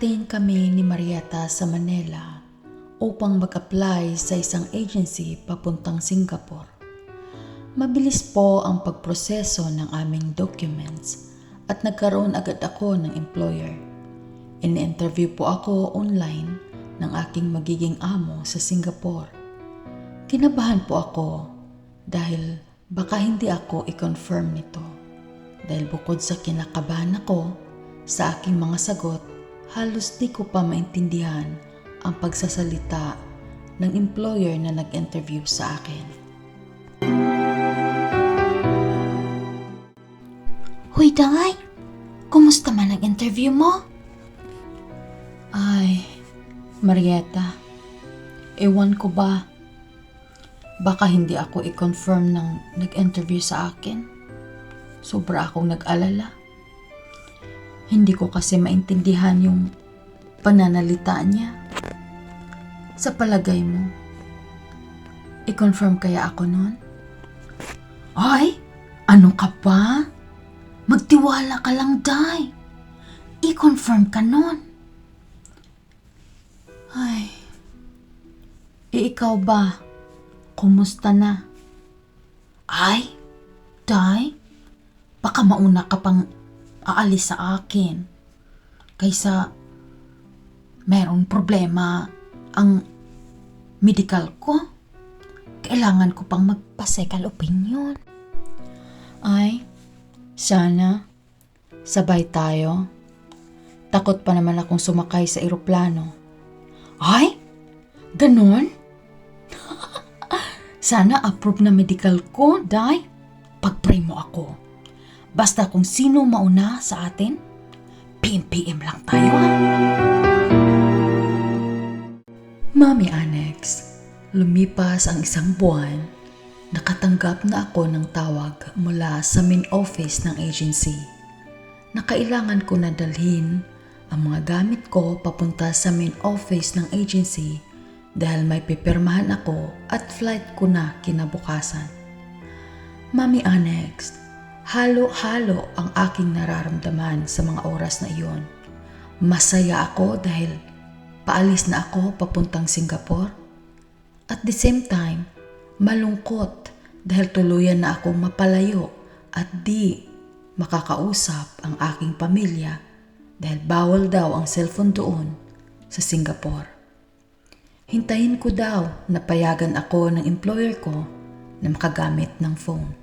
Nakarating kami ni Marieta sa Manila upang mag-apply sa isang agency papuntang Singapore. Mabilis po ang pagproseso ng aming documents at nagkaroon agad ako ng employer. In-interview po ako online ng aking magiging amo sa Singapore. Kinabahan po ako dahil baka hindi ako i-confirm nito. Dahil bukod sa kinakabahan ako sa aking mga sagot, halos di ko pa maintindihan ang pagsasalita ng employer na nag-interview sa akin. Huy, Day! Kumusta man ang interview mo? Ay, Marieta, ewan ko ba, baka hindi ako i-confirm ng nag-interview sa akin. Sobra akong nag-alala. Hindi ko kasi maintindihan yung pananalita niya. Sa palagay mo, i-confirm kaya ako nun? Ay, ano ka pa? Magtiwala ka lang, Day. I-confirm ka nun. Ay, e ikaw ba? Kumusta na? Ay, Day, baka mauna ka pang aalis sa akin. Kaysa merong problema ang medical ko. Kailangan ko pang magpa-second opinion. Ay, sana. Sabay tayo. Takot pa naman akong sumakay sa eroplano. Ay, ganun? Sana approve na medical ko, Day. Pag-pray mo ako. Basta kung sino mauna sa atin, PM-PM lang tayo ha. Mami Annex, lumipas ang isang buwan, nakatanggap na ako ng tawag mula sa main office ng agency. Nakailangan ko na dalhin ang mga gamit ko papunta sa main office ng agency dahil may pipirmahan ako at flight ko na kinabukasan. Mami Annex, halo-halo ang aking nararamdaman sa mga oras na iyon. Masaya ako dahil paalis na ako papuntang Singapore. At the same time, malungkot dahil tuluyan na akong mapalayo at di makakausap ang aking pamilya dahil bawal daw ang cellphone doon sa Singapore. Hintayin ko daw na payagan ako ng employer ko na makagamit ng phone.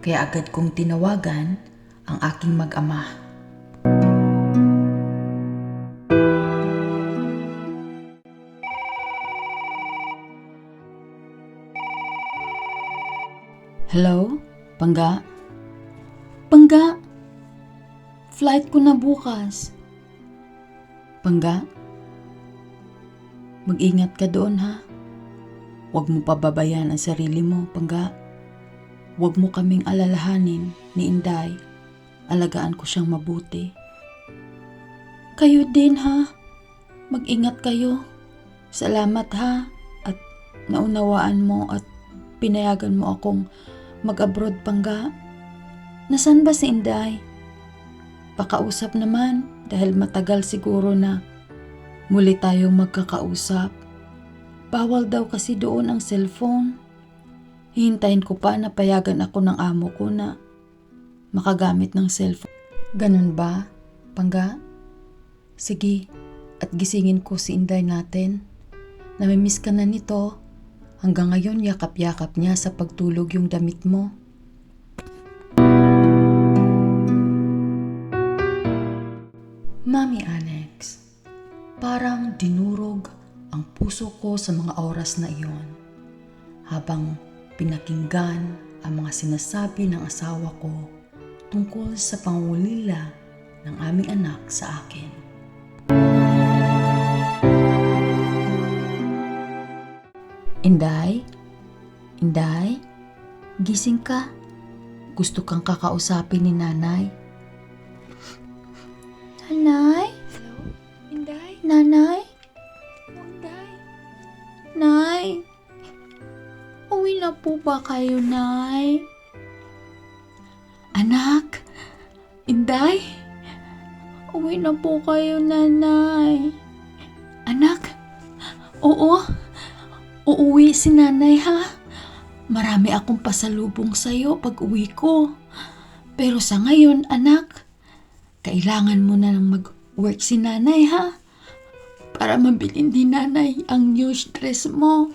Kaya agad kong tinawagan ang aking mag-ama. Hello? Pangga? Pangga? Flight ko na bukas. Pangga? Mag-ingat ka doon ha. Huwag mo pababayan ang sarili mo, Pangga. Huwag mo kaming alalahanin ni Inday. Alagaan ko siyang mabuti. Kayo din ha. Mag-ingat kayo. Salamat ha. At naunawaan mo at pinayagan mo akong mag-abroad pangga. Nasaan ba si Inday? Pakausap naman dahil matagal siguro na muli tayong magkakausap. Bawal daw kasi doon ang cellphone. Hihintayin ko pa na payagan ako ng amo ko na makagamit ng cellphone. Ganun ba, Pangga? Sige, at gisingin ko si Inday natin. Namimiss ka na nito. Hanggang ngayon yakap-yakap niya sa pagtulog yung damit mo. Mami Annex, parang dinurog ang puso ko sa mga oras na iyon habang pinakinggan ang mga sinasabi ng asawa ko tungkol sa pangulila ng aming anak sa akin. Inday? Inday? Gising ka? Gusto kang kakausapin ni nanay? Nanay? Hello? Inday? Nanay? Ba kayo, Nay? Anak? Inday? Uwi na po kayo, nanay. Anak, oo, uuwi si nanay ha. Marami akong pasalubong sa'yo pag uwi ko. Pero sa ngayon, anak, kailangan mo na lang mag-work si nanay ha. Para mabilin din nanay ang new dress mo.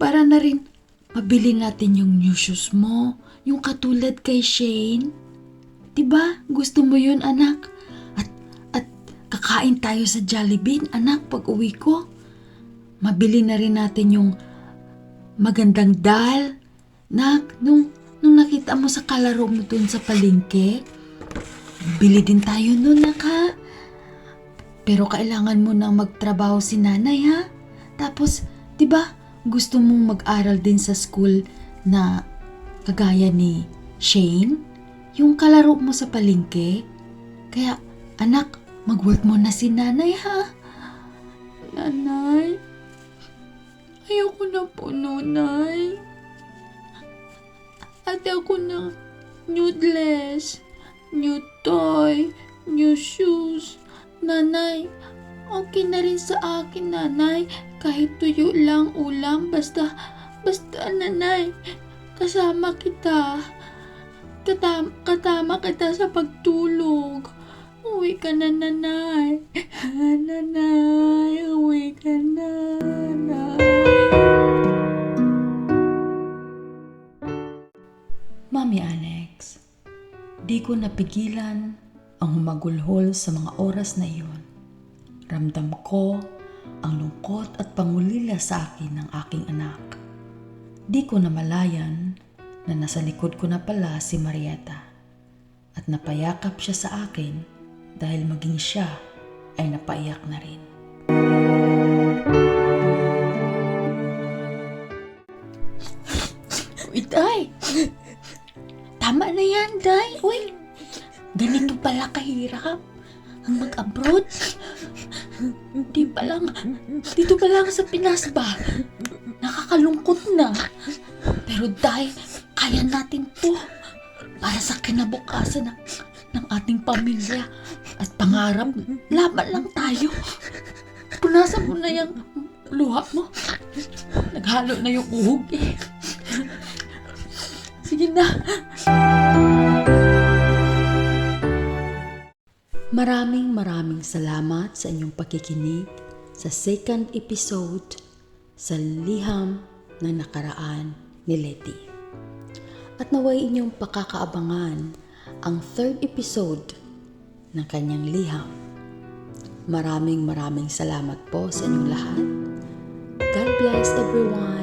Para na rin mabili natin yung new shoes mo. Yung katulad kay Shane. Diba? Gusto mo yun, anak? At, at kakain tayo sa Jollibee, anak, pag uwi ko. Mabili na rin natin yung magandang dal. Nak, nung, nung nakita mo sa kalaro mo dun sa palengke, bili din tayo nun, nak, ha? Pero kailangan mo nang magtrabaho si nanay, ha? Tapos, di ba, gusto mong mag-aral din sa school na kagaya ni Shane? Yung kalaro mo sa palengke? Kaya, anak, mag-work mo na si nanay, ha? Nanay? Ayoko na po, nunay. Ate ako ng new dress, new toy, new shoes. Nanay, okay na rin sa akin, nanay. Kahit tuyo lang ulam, basta, basta, nanay. Kasama kita. Katama, katama kita sa pagtulog. Uwi ka na, nanay. nanay, uwi ka na, nanay. Mami Annex, di ko napigilan ang humagulhol sa mga oras na iyon. Ramdam ko ang lungkot at pangulila sa akin ng aking anak. Di ko namalayan na nasa likod ko na pala si Marieta at napayakap siya sa akin dahil maging siya ay napaiyak na rin. Uy, Day! Tama na yan, Day! Uy! Ganito pala kahirap ang mag-abroad. Di pa lang, dito pa lang sa Pinas ba? Nakakalungkot na. Pero Day, kaya natin to. Para sa kinabukasan ng, ng ating pamilya at pangarap, laban lang tayo. Punasan mo na yung luha mo. Naghalo na yung uhog eh. Sige na. Maraming maraming salamat sa inyong pakikinig sa second episode sa Liham ng Nakaraan ni Letty. At naway inyong pakakaabangan ang third episode ng kanyang liham. Maraming maraming salamat po sa inyong lahat. God bless everyone!